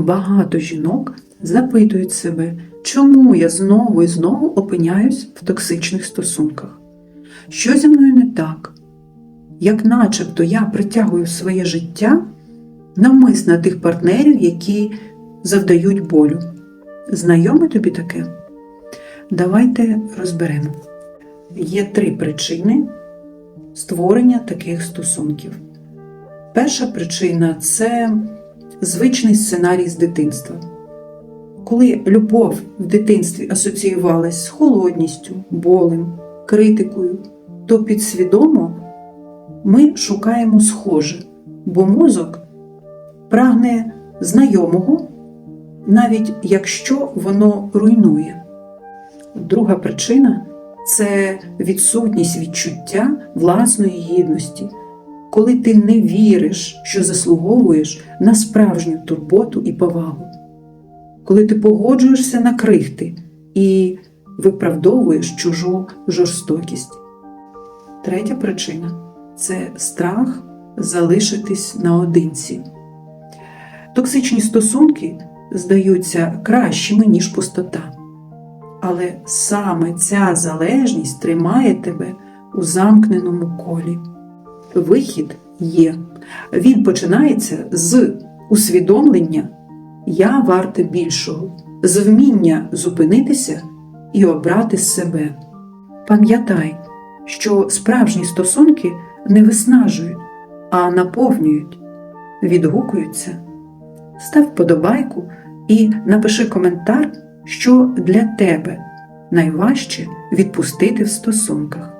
Багато жінок запитують себе, чому я знову і знову опиняюсь в токсичних стосунках. Що зі мною не так? Як начебто я притягую своє життя навмисно тих партнерів, які завдають болю. Знайоме тобі таке? Давайте розберемо. Є три причини створення таких стосунків. Перша причина це звичний сценарій з дитинства. Коли любов в дитинстві асоціювалась з холодністю, болем, критикою, то підсвідомо ми шукаємо схоже, бо мозок прагне знайомого, навіть якщо воно руйнує. Друга причина це відсутність відчуття власної гідності, коли ти не віриш, що заслуговуєш на справжню турботу і повагу, коли ти погоджуєшся на крихти і виправдовуєш чужу жорстокість. Третя причина це страх залишитись наодинці. Токсичні стосунки здаються кращими, ніж пустота. Але саме ця залежність тримає тебе у замкненому колі. Вихід є. Він починається з усвідомлення Я варте більшого, з вміння зупинитися і обрати себе. Пам'ятай, що справжні стосунки не виснажують, а наповнюють, відгукуються. Став вподобайку і напиши коментар, що для тебе найважче відпустити в стосунках.